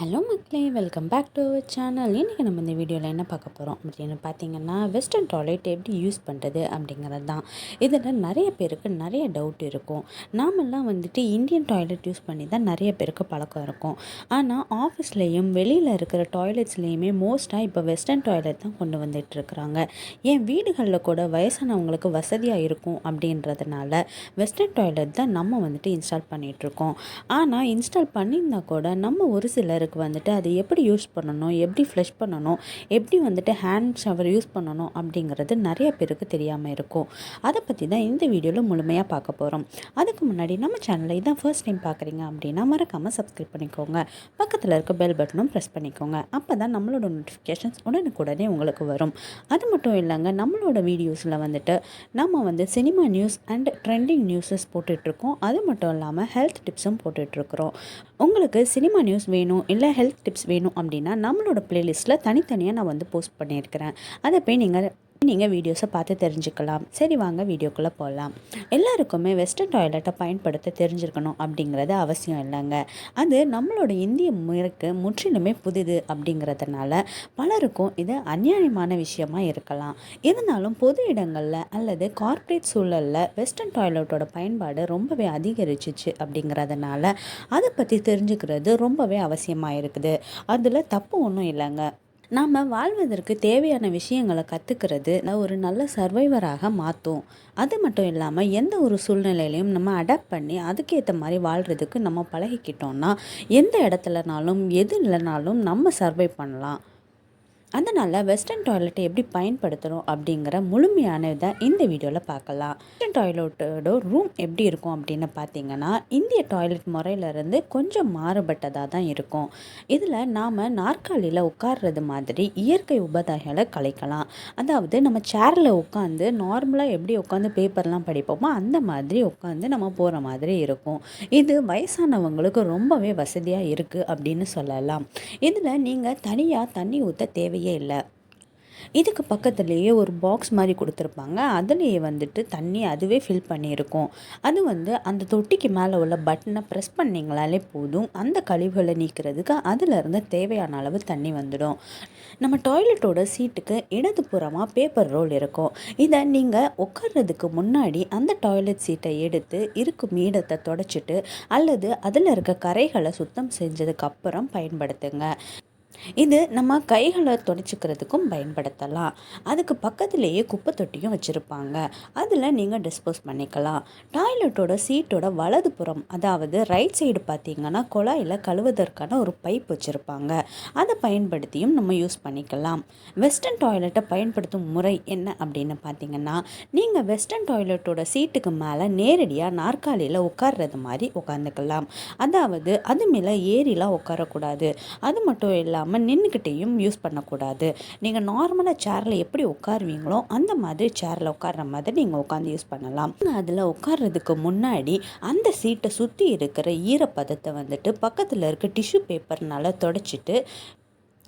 Hello மக்களே welcome back to our channel இன்றைக்கி நம்ம இந்த வீடியோவில் என்ன பார்க்க போகிறோம் அப்படின்னு பார்த்தீங்கன்னா வெஸ்டர்ன் டாய்லெட் எப்படி யூஸ் பண்ணுறது அப்படிங்கிறது தான். இதில் நிறைய பேருக்கு நிறைய டவுட் இருக்கும். நாமெல்லாம் வந்துட்டு இந்தியன் டாய்லெட் யூஸ் பண்ணி தான் நிறைய பேருக்கு பழக்கம் இருக்கும். ஆனால் ஆஃபீஸ்லேயும் வெளியில் இருக்கிற டாய்லெட்ஸ்லேயுமே மோஸ்ட்டாக இப்போ வெஸ்டர்ன் டாய்லெட் தான் கொண்டு வந்துட்டு இருக்கிறாங்க. வீடுகளில் கூட வயசானவங்களுக்கு வசதியாக இருக்கும் அப்படின்றதுனால வெஸ்டர்ன் டாய்லெட் தான் நம்ம வந்துட்டு இன்ஸ்டால் பண்ணிகிட்ருக்கோம் ஆனால் இன்ஸ்டால் பண்ணியிருந்தா கூட நம்ம ஒரு சிலர் சிலருக்கு வந்துட்டு அதை எப்படி யூஸ் பண்ணணும் எப்படி ஃப்ளஷ் பண்ணணும் எப்படி வந்துட்டு ஹேண்ட் ஷவர் யூஸ் பண்ணணும் அப்படிங்கிறது நிறைய பேருக்கு தெரியாமல் இருக்கும். அதை பற்றி தான் இந்த வீடியோவில் முழுமையாக பார்க்க போகிறோம் அதுக்கு முன்னாடி நம்ம சேனலை இதான் ஃபர்ஸ்ட் டைம் பார்க்குறீங்க அப்படின்னா மறக்காமல் சப்ஸ்கிரைப் பண்ணிக்கோங்க. பக்கத்தில் இருக்க பெல் பட்டனும் ப்ரெஸ் பண்ணிக்கோங்க. அப்போ தான் நம்மளோட நோட்டிஃபிகேஷன்ஸ் உடனுக்குடனே உங்களுக்கு வரும். அது மட்டும் இல்லைங்க நம்மளோட வீடியோஸில் வந்துட்டு நம்ம வந்து cinema news and trending newses போட்டுட்ருக்கோம் அது மட்டும் இல்லாமல் ஹெல்த் டிப்ஸும் போட்டுட்ருக்குறோம் உங்களுக்கு சினிமா நியூஸ் வேணும் இல்லை ஹெல்த் டிப்ஸ் வேணும் அப்படின்னா நம்மளோட ப்ளேலிஸ்ட்டில் தனித்தனியாக நான் வந்து போஸ்ட் பண்ணியிருக்கிறேன். அதை போய் நீங்கள் நீங்கள் வீடியோஸை பார்த்து தெரிஞ்சுக்கலாம். சரி வாங்க வீடியோக்குள்ளே போகலாம் எல்லாருக்குமே வெஸ்டர்ன் டாய்லெட்டை பயன்படுத்த தெரிஞ்சிருக்கணும் அப்படிங்கிறது அவசியம் இல்லைங்க. அது நம்மளோட இந்திய முறைக்கு முற்றிலுமே புதிது அப்படிங்கிறதுனால பலருக்கும் இது அநியாயமான விஷயமா இருக்கலாம். இருந்தாலும் பொது இடங்களில் அல்லது கார்ப்பரேட் சூழலில் வெஸ்டர்ன் டாய்லெட்டோட பயன்பாடு ரொம்பவே அதிகரிச்சிச்சு அப்படிங்கிறதுனால அதை பற்றி தெரிஞ்சுக்கிறது ரொம்பவே அவசியமாக இருக்குது. அதில் தப்பு ஒன்றும் இல்லைங்க. நாம் வாழ்வதற்கு தேவையான விஷயங்களை கற்றுக்கிறது ஒரு நல்ல சர்வைவராக மாற்றும் அது மட்டும் இல்லாமல் எந்த ஒரு சூழ்நிலையிலையும் நம்ம அடாப்ட் பண்ணி அதுக்கேற்ற மாதிரி வாழ்கிறதுக்கு நம்ம பழகிக்கிட்டோம்னா எந்த இடத்துலனாலும் எது இல்லைனாலும் நம்ம சர்வை பண்ணலாம். அதனால் வெஸ்டர்ன் டாய்லெட்டை எப்படி பயன்படுத்தணும் அப்படிங்கிற முழுமையான இதை இந்த வீடியோவில் பார்க்கலாம். வெஸ்டர்ன் டாய்லெட்டோட ரூம் எப்படி இருக்கும் அப்படின்னு பார்த்தீங்கன்னா இந்திய டாய்லெட் முறையிலேருந்து கொஞ்சம் மாறுபட்டதாக தான் இருக்கும். இதில் நாம் நாற்காலியில் உட்கார்றது மாதிரி இயற்கை உபதைகளை கலைக்கலாம். அதாவது நம்ம சேரில் உட்காந்து நார்மலாக எப்படி உட்காந்து பேப்பர்லாம் படிப்போமோ அந்த மாதிரி உட்காந்து நம்ம போகிற மாதிரி இருக்கும். இது வயசானவங்களுக்கு ரொம்பவே வசதியாக இருக்குது அப்படின்னு சொல்லலாம். இதில் நீங்கள் தனியாக தண்ணி ஊற்ற தேவை தேவையே இல்லை. இதுக்கு பக்கத்துலேயே ஒரு பாக்ஸ் மாதிரி கொடுத்துருப்பாங்க. அதுலேயே வந்துட்டு தண்ணி அதுவே ஃபில் பண்ணியிருக்கும். அது வந்து அந்த தொட்டிக்கு மேலே உள்ள பட்டனை ப்ரெஸ் பண்ணிங்களாலே போதும். அந்த கழிவுகளை நீக்கிறதுக்கு அதிலிருந்து தேவையான அளவு தண்ணி வந்துடும். நம்ம டாய்லெட்டோட சீட்டுக்கு இடதுபுறமாக பேப்பர் ரோல் இருக்கும். இதை நீங்கள் உட்கார்றதுக்கு முன்னாடி அந்த டாய்லெட் சீட்டை எடுத்து இருக்கும் மீடத்தை தொடச்சிட்டு அல்லது அதில் இருக்க கரைகளை சுத்தம் செஞ்சதுக்கப்புறம் பயன்படுத்துங்க. இது நம்ம கைகளை துடைச்சிக்கிறதுக்கும் பயன்படுத்தலாம். அதுக்கு பக்கத்துலேயே குப்பை தொட்டியும் வச்சுருப்பாங்க. அதில் நீங்கள் டிஸ்போஸ் பண்ணிக்கலாம். டாய்லெட்டோட சீட்டோட வலது புறம் அதாவது ரைட் சைடு பார்த்தீங்கன்னா குழாயில் கழுவுவதற்கான ஒரு பைப் வச்சுருப்பாங்க. அதை பயன்படுத்தியும் நம்ம யூஸ் பண்ணிக்கலாம். வெஸ்டர்ன் டாய்லெட்டை பயன்படுத்தும் முறை என்ன அப்படின்னு பார்த்தீங்கன்னா நீங்கள் வெஸ்டர்ன் டாய்லெட்டோட சீட்டுக்கு மேலே நேரடியாக நாற்காலியில் உட்கார்றது மாதிரி உட்காந்துக்கலாம் அதாவது அது மேலே ஏறிலாம் உட்காரக்கூடாது. அது மட்டும் இல்லாமல் இல்லாமல் நின்றுக்கிட்டேயும் யூஸ் பண்ணக்கூடாது. நீங்கள் நார்மலாக சேரில் எப்படி உட்காருவீங்களோ அந்த மாதிரி சேரில் உட்கார்ற மாதிரி நீங்கள் உட்காந்து யூஸ் பண்ணலாம். அதில் உட்கார்றதுக்கு முன்னாடி அந்த சீட்டை சுற்றி இருக்கிற ஈரப்பதத்தை வந்துட்டு பக்கத்தில் இருக்க டிஷ்யூ பேப்பர்னால் தொடச்சிட்டு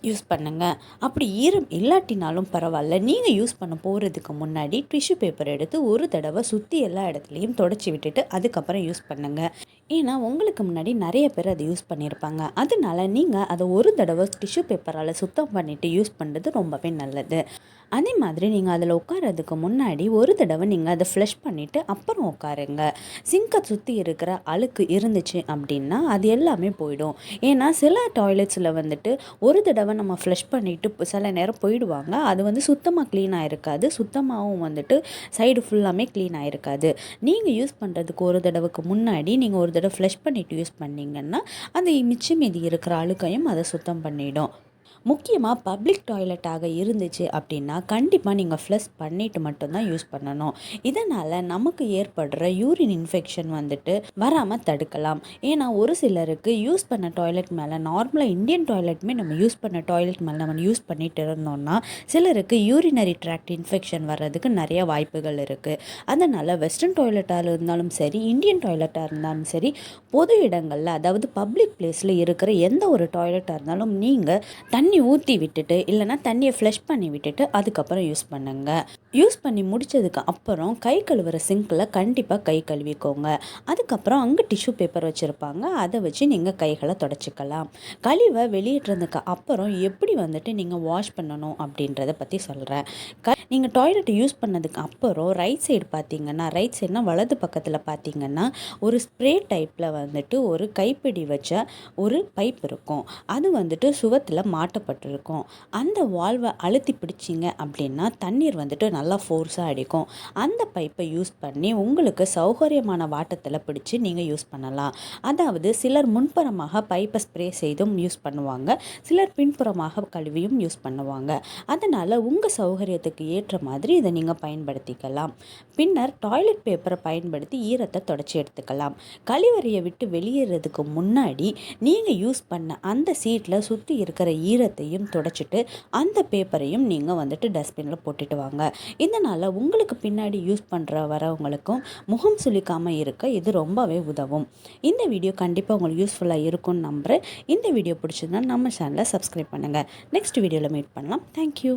யூஸ் பண்ணுங்கள் அப்படி ஈரம் இல்லாட்டினாலும் பரவாயில்ல. நீங்கள் யூஸ் பண்ண போகிறதுக்கு முன்னாடி டிஷ்யூ பேப்பர் எடுத்து ஒரு தடவை சுற்றி எல்லா இடத்துலையும் தொடச்சி விட்டுட்டு அதுக்கப்புறம் யூஸ் பண்ணுங்கள் ஏன்னா உங்களுக்கு முன்னாடி நிறைய பேர் அதை யூஸ் பண்ணியிருப்பாங்க. அதனால நீங்கள் அதை ஒரு தடவை டிஷ்யூ பேப்பரால் சுத்தம் பண்ணிவிட்டு யூஸ் பண்ணுறது ரொம்பவே நல்லது. அதே மாதிரி நீங்கள் அதில் உட்காரதுக்கு முன்னாடி ஒரு தடவை நீங்கள் அதை ஃப்ளஷ் பண்ணிவிட்டு அப்புறம் உட்காருங்க. சிங்கை சுற்றி இருக்கிற அழுக்கு இருந்துச்சு அப்படின்னா அது எல்லாமே போயிடும். ஏன்னா சில டாய்லெட்ஸில் வந்துட்டு ஒரு தடவை நம்ம ஃப்ளஷ் பண்ணிவிட்டு சில நேரம் போயிடுவாங்க. அது வந்து சுத்தமாக க்ளீனாக இருக்காது சுத்தமாகவும் வந்துட்டு சைடு ஃபுல்லாமே க்ளீனாக இருக்காது நீங்கள் யூஸ் பண்ணுறதுக்கு ஒரு தடவைக்கு முன்னாடி நீங்கள் ஒரு தடவை ஃப்ளஷ் பண்ணிவிட்டு யூஸ் பண்ணிங்கன்னா அந்த மிச்சம் மீதி இருக்கிற அழுக்கையும் அதை சுத்தம் பண்ணிடும். முக்கியமாக பப்ளிக் டாய்லெட்டாக இருந்துச்சு அப்படின்னா கண்டிப்பாக நீங்கள் ஃப்ளஷ் பண்ணிவிட்டு மட்டும்தான் யூஸ் பண்ணணும். இதனால் நமக்கு ஏற்படுற யூரின் இன்ஃபெக்ஷன் வந்துட்டு வராமல் தடுக்கலாம். ஏன்னா ஒரு சிலருக்கு யூஸ் பண்ண டாய்லெட் மேலே நார்மலாக இந்தியன் டாய்லெட்டுமே நம்ம யூஸ் பண்ண டாய்லெட் மேலே நம்ம யூஸ் பண்ணிட்டு இருந்தோம்னா சிலருக்கு யூரினரி ட்ராக்ட் இன்ஃபெக்ஷன் வர்றதுக்கு நிறைய வாய்ப்புகள் இருக்குது அதனால் வெஸ்டர்ன் டாய்லெட்டாக இருந்தாலும் சரி இந்தியன் டாய்லெட்டாக இருந்தாலும் சரி பொது இடங்களில் அதாவது பப்ளிக் பிளேஸில் இருக்கிற எந்த ஒரு டாய்லெட்டாக இருந்தாலும் நீங்கள் தண்ணி தண்ணி ஊற்றி விட்டுட்டு இல்லைன்னா தண்ணியை ஃப்ளஷ் பண்ணி விட்டுட்டு அதுக்கப்புறம் யூஸ் பண்ணுங்க. யூஸ் பண்ணி முடிச்சதுக்கு அப்புறம் கை கழுவுற சிங்கில் கண்டிப்பாக கை கழுவிக்கோங்க. அதுக்கப்புறம் அங்கே டிஷ்யூ பேப்பர் வச்சுருப்பாங்க. அதை வச்சு நீங்கள் கைகளை தொடச்சிக்கலாம். கழிவை வெளியிட்டுறதுக்கு அப்புறம் எப்படி வந்துட்டு நீங்கள் வாஷ் பண்ணணும் அப்படின்றத பற்றி சொல்கிறேன் க நீங்கள் டாய்லெட் யூஸ் பண்ணதுக்கு அப்புறம் ரைட் சைடு பார்த்தீங்கன்னா ரைட் சைடுனா வலது பக்கத்தில் பார்த்தீங்கன்னா ஒரு ஸ்ப்ரே டைப்பில் வந்துட்டு ஒரு கைப்பிடி வச்ச ஒரு பைப் இருக்கும். அது வந்துட்டு சுவத்தில் மாட்டப்பட்டிருக்கும் அந்த வால்வை அழுத்தி பிடிச்சிங்க அப்படின்னா தண்ணீர் வந்துட்டு நல்லா ஃபோர்ஸாக அடிக்கும். அந்த பைப்பை யூஸ் பண்ணி உங்களுக்கு சௌகரியமான வாட்டத்தில் பிடிச்சி நீங்கள் யூஸ் பண்ணலாம். அதாவது சிலர் முன்புறமாக பைப்பை ஸ்ப்ரே செய்தும் யூஸ் பண்ணுவாங்க. சிலர் பின்புறமாக கழுவியும் யூஸ் பண்ணுவாங்க. அதனால் உங்கள் சௌகரியத்துக்கு ஏற்ற மாதிரி இதை நீங்கள் பயன்படுத்திக்கலாம். பின்னர் டாய்லெட் பேப்பரை பயன்படுத்தி ஈரத்தை தொடச்சி எடுத்துக்கலாம். கழிவறையை விட்டு வெளியேறதுக்கு முன்னாடி நீங்கள் யூஸ் பண்ண அந்த சீட்டில் சுற்றி இருக்கிற ஈரத்தையும் துடைச்சிட்டு அந்த பேப்பரையும் நீங்கள் வந்துட்டு டஸ்ட்பினில் போட்டுட்டு வாங்க. இதனால் உங்களுக்கு பின்னாடி யூஸ் பண்ணுற வரவங்களுக்கும் முகம் சுளிக்காமல் இருக்க இது ரொம்பவே உதவும். இந்த வீடியோ கண்டிப்பாக உங்களுக்கு யூஸ்ஃபுல்லாக இருக்கும்னு நம்புகிறேன் இந்த வீடியோ பிடிச்சிருந்தா நம்ம சேனலை சப்ஸ்கிரைப் பண்ணுங்கள் நெக்ஸ்ட் வீடியோவில் மீட் பண்ணலாம். தேங்க்யூ